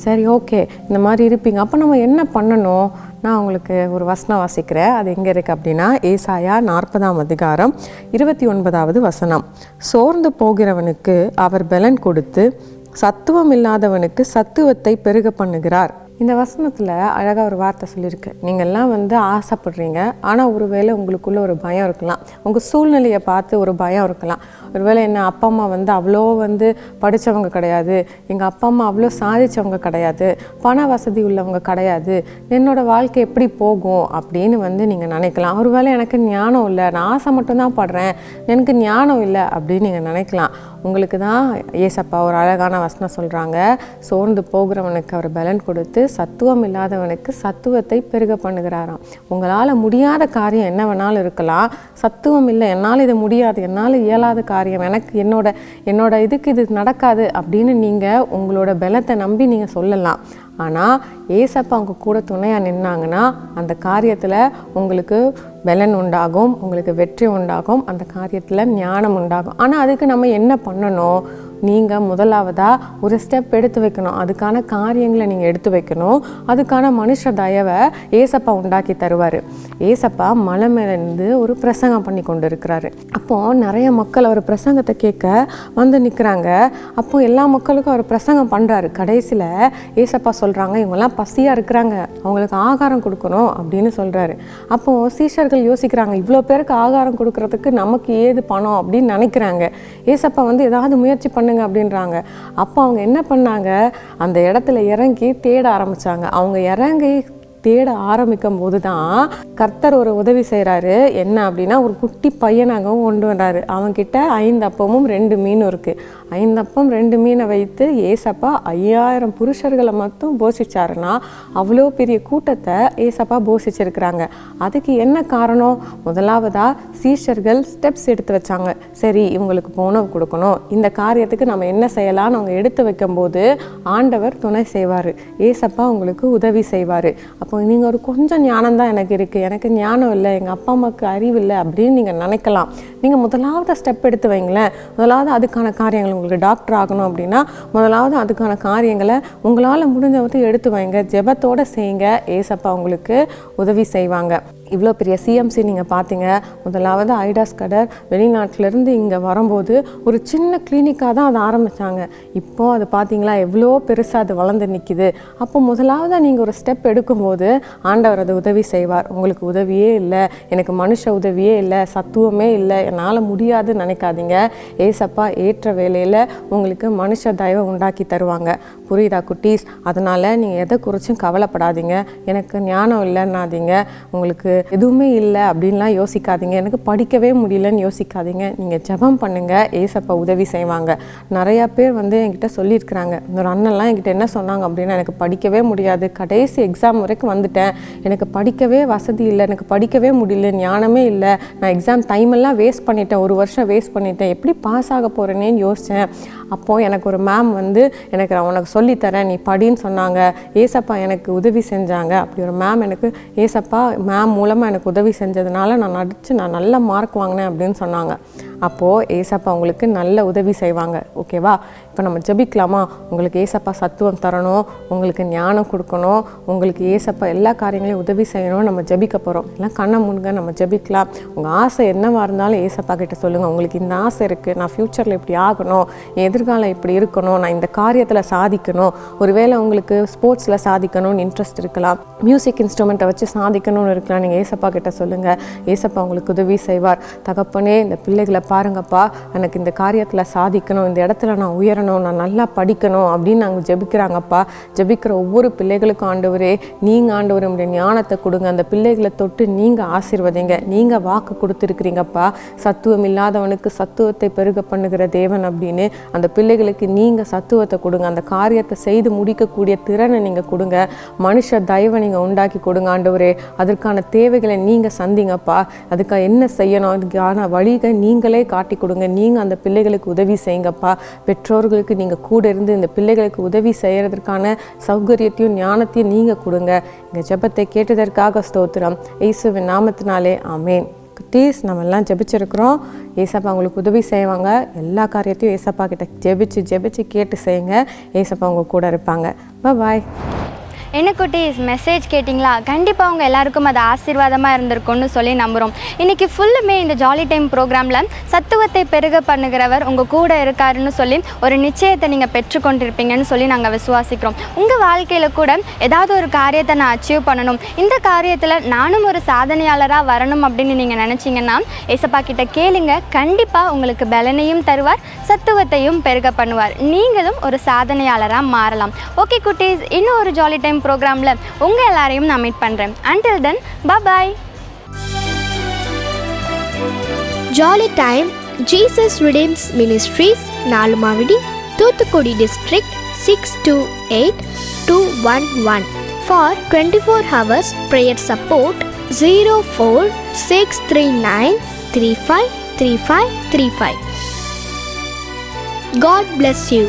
Speaker 2: சரி ஓகே இந்த மாதிரி இருப்பீங்க. அப்போ நம்ம என்ன பண்ணணும்? நான் உங்களுக்கு ஒரு வசனம் வாசிக்கிறேன். அது எங்கே இருக்குது அப்படின்னா ஏசாயா நாற்பதாம் அதிகாரம் இருபத்தி ஒன்பதாவது வசனம். சோர்ந்து போகிறவனுக்கு அவர் பலன் கொடுத்து சத்துவம் இல்லாதவனுக்கு சத்துவத்தை பெருக பண்ணுகிறார். இந்த வசனத்தில் அழகாக ஒரு வார்த்தை சொல்லியிருக்கு. நீங்கள்லாம் வந்து ஆசைப்படுறீங்க. ஆனால் ஒருவேளை உங்களுக்குள்ளே ஒரு பயம் இருக்கலாம். உங்கள் சூழ்நிலையை பார்த்து ஒரு பயம் இருக்கலாம். ஒருவேளை என்ன அப்பா அம்மா வந்து அவ்வளோ வந்து படித்தவங்க கிடையாது. எங்கள் அப்பா அம்மா அவ்வளோ சாதித்தவங்க கிடையாது. பண வசதி உள்ளவங்க கிடையாது. என்னோட வாழ்க்கை எப்படி போகும் அப்படின்னு வந்து நீங்கள் நினைக்கலாம். ஒருவேளை எனக்கு ஞானம் இல்லை. நான் ஆசை மட்டும்தான் படுறேன். எனக்கு ஞானம் இல்லை அப்படின்னு நீங்கள் நினைக்கலாம். உங்களுக்கு தான் ஏசப்பா ஒரு அழகான வசனம் சொல்கிறாங்க சோர்ந்து போகிறவனுக்கு அவர் பலன் கொடுத்து சத்துவம் இல்லாதவனுக்கு சத்துவத்தை பெருக பண்ணுகிறாராம். உங்களால் முடியாத காரியம் என்ன வேணாலும் இருக்கலாம். சத்துவம் இல்லை என்னால் இது முடியாது என்னால் இயலாத காரியம் எனக்கு என்னோட என்னோட இதுக்கு இது நடக்காது அப்படின்னு நீங்கள் உங்களோட பலத்தை நம்பி நீங்கள் சொல்லலாம். ஆனால் ஏசப்பா அவங்க கூட துணையாக நின்னாங்கன்னா அந்த காரியத்தில் உங்களுக்கு பலன் உண்டாகும் உங்களுக்கு வெற்றி உண்டாகும் அந்த காரியத்தில் ஞானம் உண்டாகும். ஆனால் அதுக்கு நம்ம என்ன பண்ணணும்? நீங்கள் முதலாவதாக ஒரு ஸ்டெப் எடுத்து வைக்கணும். அதுக்கான காரியங்களை நீங்கள் எடுத்து வைக்கணும். அதுக்கான மனுஷ தயவை ஏசப்பா உண்டாக்கி தருவார். ஏசப்பா மலை மேலேருந்து ஒரு பிரசங்கம் பண்ணி கொண்டு இருக்கிறாரு அப்போது நிறைய மக்கள் அவர் பிரசங்கத்தை கேட்க வந்து நிற்கிறாங்க அப்போ எல்லா மக்களுக்கும் அவர் பிரசங்கம் பண்ணுறாரு கடைசியில் ஏசப்பா சொல்கிறாங்க இவங்கெல்லாம் பசியாக இருக்கிறாங்க. அவங்களுக்கு ஆகாரம் கொடுக்கணும் அப்படின்னு சொல்கிறாரு அப்போது சீஷர்கள் யோசிக்கிறாங்க இவ்வளோ பேருக்கு ஆகாரம் கொடுக்கறதுக்கு நமக்கு ஏது பணம்? அப்படின்னு நினைக்கிறாங்க. ஏசப்பா வந்து ஏதாவது முயற்சி பண்ண பண்ணுங்க அப்படின்றாங்க. அப்போ அவங்க என்ன பண்ணாங்க? அந்த இடத்துல இறங்கி தேட ஆரம்பிச்சாங்க. அவங்க இறங்கி தேட ஆரம்பிக்கும் போது தான் கர்த்தர் ஒரு உதவி செய்கிறாரு என்ன அப்படின்னா ஒரு குட்டி பையனாகவும் கொண்டு வர்றாரு. அவன்கிட்ட ஐந்து அப்பமும் ரெண்டு மீனும் இருக்குது ஐந்து அப்பம் ரெண்டு மீனை வைத்து ஏசப்பா ஐயாயிரம் புருஷர்களை மட்டும் போஷிச்சாருன்னா அவ்வளோ பெரிய கூட்டத்தை ஏசப்பா போஷிச்சிருக்கிறாங்க. அதுக்கு என்ன காரணம்? முதலாவதாக சீஷர்கள் ஸ்டெப்ஸ் எடுத்து வச்சாங்க. சரி இவங்களுக்கு உணவு கொடுக்கணும். இந்த காரியத்துக்கு நம்ம என்ன செய்யலாம்னு அவங்க எடுத்து வைக்கும்போது ஆண்டவர் துணை செய்வார். ஏசப்பா உங்களுக்கு உதவி செய்வார். அப்போ நீங்கள் ஒரு கொஞ்சம் ஞானம் தான் எனக்கு இருக்குது எனக்கு ஞானம் இல்லை. எங்கள் அப்பா அம்மாவுக்கு அறிவு இல்லை அப்படின்னு நீங்கள் நினைக்கலாம். நீங்கள் முதலாவது ஸ்டெப் எடுத்து வைங்களேன். முதலாவது அதுக்கான காரியங்கள் உங்களுக்கு டாக்டர் ஆகணும் அப்படின்னா முதலாவது அதுக்கான காரியங்களை உங்களால் முடிஞ்சவற்றை எடுத்து வைங்க. ஜெபத்தோடு செய்யுங்க. ஏசப்பா உங்களுக்கு உதவி செய்வாங்க. இவ்வளோ பெரிய சிஎம்சி நீங்கள் பார்த்தீங்க முதலாவது ஐடாஸ் கடர் வெளிநாட்டிலேருந்து இங்கே வரும்போது ஒரு சின்ன கிளினிக்காக தான் அதை ஆரம்பித்தாங்க இப்போது அது பார்த்தீங்களா எவ்வளோ பெருசாக அது வளர்ந்து நிற்கிது அப்போ முதலாவது நீங்கள் ஒரு ஸ்டெப் எடுக்கும்போது ஆண்டவர் அதை உதவி செய்வார். உங்களுக்கு உதவியே இல்லை எனக்கு மனுஷ உதவியே இல்லை சத்துவமே இல்லை என்னால் முடியாதுன்னு நினைக்காதீங்க. ஏசப்பா ஏற்ற வேலையில் உங்களுக்கு மனுஷ தயவை உண்டாக்கி தருவாங்க. புரியுதா குட்டீஸ்? அதனால் நீங்கள் எதை குறிச்சும் கவலைப்படாதீங்க. எனக்கு ஞானம் இல்லைன்னாதீங்க. உங்களுக்கு எதுவுமே இல்லை அப்படின்லாம் யோசிக்காதீங்க. எனக்கு படிக்கவே முடியலன்னு யோசிக்காதீங்க. நீங்கள் ஜெபம் பண்ணுங்கள் ஏசப்பா உதவி செய்வாங்க. நிறையா பேர் வந்து என்கிட்ட சொல்லியிருக்கிறாங்க. ஒரு அண்ணன்லாம் என்கிட்ட என்ன சொன்னாங்க அப்படின்னா எனக்கு படிக்கவே முடியாது. கடைசி எக்ஸாம் வரைக்கும் வந்துட்டேன். எனக்கு படிக்கவே வசதி இல்லை. எனக்கு படிக்கவே முடியல. ஞானமே இல்லை. நான் எக்ஸாம் டைம் எல்லாம் வேஸ்ட் பண்ணிட்டேன். ஒரு வருஷம் வேஸ்ட் பண்ணிட்டேன். எப்படி பாஸ் ஆக போகிறேனேன்னு யோசித்தேன் அப்போது எனக்கு ஒரு மேம் வந்து எனக்கு நான் உனக்கு சொல்லித்தரேன் நீ படின்னு சொன்னாங்க. ஏசப்பா எனக்கு உதவி செஞ்சாங்க. அப்படி ஒரு மேம் எனக்கு ஏசப்பா மேம் மூலமாக எனக்கு உதவி செஞ்சதுனால நான் நடித்து நான் நல்ல மார்க் வாங்கினேன் அப்படின்னு சொன்னாங்க. அப்போது ஏசப்பா உங்களுக்கு நல்ல உதவி செய்வாங்க. ஓகேவா இப்போ நம்ம ஜெபிக்கலாமா? உங்களுக்கு ஏசப்பா சத்துவம் தரணும் உங்களுக்கு ஞானம் கொடுக்கணும் உங்களுக்கு ஏசப்பா எல்லா காரியங்களையும் உதவி செய்யணும் நம்ம ஜெபிக்க போகிறோம் எல்லாம் கண்ணை முன்க நம்ம ஜெபிக்கலாம். உங்கள் ஆசை என்னவாக இருந்தாலும் ஏசப்பா கிட்ட சொல்லுங்கள் உங்களுக்கு இந்த ஆசை இருக்குது நான் ஃப்யூச்சரில் இப்படி ஆகணும். எது எதிர்காலம் இப்படி இருக்கணும் நான் இந்த காரியத்தில் சாதிக்கணும் ஒருவேளை உங்களுக்கு ஸ்போர்ட்ஸில் சாதிக்கணும்னு இன்ட்ரெஸ்ட் இருக்கலாம். மியூசிக் இன்ஸ்ட்ருமெண்ட்டை வச்சு சாதிக்கணும்னு இருக்கலாம். நீங்கள் ஏசப்பா கிட்ட சொல்லுங்கள் ஏசப்பா உங்களுக்கு உதவி செய்வார். தகப்பனே இந்த பிள்ளைகளை பாருங்கப்பா. எனக்கு இந்த காரியத்தில் சாதிக்கணும். இந்த இடத்துல நான் உயரணும். நான் நல்லா படிக்கணும் அப்படின்னு நாங்கள் ஜெபிக்கிறாங்கப்பா. ஜெபிக்கிற ஒவ்வொரு பிள்ளைகளுக்கும் ஆண்டவரே நீங்கள் ஆண்டவர் ஞானத்தை கொடுங்க. அந்த பிள்ளைகளை தொட்டு நீங்கள் ஆசீர்வதிங்க. நீங்கள் வாக்கு கொடுத்துருக்குறீங்கப்பா. சத்துவம் இல்லாதவனுக்கு சத்துவத்தை பெருக பண்ணுகிற தேவன் அப்படின்னு அந்த பிள்ளைகளுக்கு நீங்கள் சத்துவத்தை கொடுங்க. அந்த காரியத்தை செய்து முடிக்கக்கூடிய திறனை நீங்கள் கொடுங்க. மனுஷ தயவை நீங்கள் உண்டாக்கி கொடுங்க ஆண்டவரே. அதற்கான தேவைகளை நீங்கள் சந்திங்கப்பா. அதுக்காக என்ன செய்யணும்? அதுக்கான வழிகை நீங்களே காட்டி கொடுங்க. நீங்கள் அந்த பிள்ளைகளுக்கு உதவி செய்யுங்கப்பா. பெற்றோர்களுக்கு நீங்கள் கூட இருந்து இந்த பிள்ளைகளுக்கு உதவி செய்கிறதுக்கான சௌகரியத்தையும் ஞானத்தையும் நீங்கள் கொடுங்க. எங்கள் ஜெபத்தை கேட்டதற்காக ஸ்தோத்திரம். இயேசுவின் நாமத்தினாலே ஆமேன். குட்டீஸ் நம்ம எல்லாம் ஜெபிச்சிருக்கிறோம். ஏசப்பா உங்களுக்கு உதவி செய்வாங்க. எல்லா காரியத்தையும் ஏசப்பா கிட்ட ஜெபிச்சு ஜெபிச்சு கேட்டு செய்யுங்க. ஏசப்பா உங்க கூட இருப்பாங்க. பாய்
Speaker 4: என்ன குட்டீஸ் மெசேஜ் கேட்டிங்களா? கண்டிப்பாக அவங்க எல்லாருக்கும் அது ஆசீர்வாதமாக இருந்திருக்கும்னு சொல்லி நம்புகிறோம் இன்றைக்கி ஃபுல்லுமே இந்த ஜாலி டைம் ப்ரோக்ராமில் சத்துவத்தை பெருக பண்ணுகிறவர் உங்கள் கூட இருக்காருன்னு சொல்லி ஒரு நிச்சயத்தை நீங்கள் பெற்றுக்கொண்டிருப்பீங்கன்னு சொல்லி நாங்கள் விசுவாசிக்கிறோம். உங்கள் வாழ்க்கையில் கூட ஏதாவது ஒரு காரியத்தை நான் அச்சீவ் பண்ணணும். இந்த காரியத்தில் நானும் ஒரு சாதனையாளராக வரணும் அப்படின்னு நீங்கள் நினச்சிங்கன்னா ஏசப்பா கிட்ட கேளுங்க. கண்டிப்பாக உங்களுக்கு பலனையும் தருவார் சத்துவத்தையும் பெருக பண்ணுவார். நீங்களும் ஒரு சாதனையாளராக மாறலாம். ஓகே குட்டீஸ் இன்னும் ஒரு ஜாலி டைம் ப்ரோக்ராமில் உங்கள் எல்லாரையும் நான் மீட் பண்ணுறேன் until then bye
Speaker 7: jolly time Jesus Redeems Ministries Nalumavadi Thoothukudi district six two eight two one one four twenty four hours prayer support zero four six three nine three five three five three five God bless you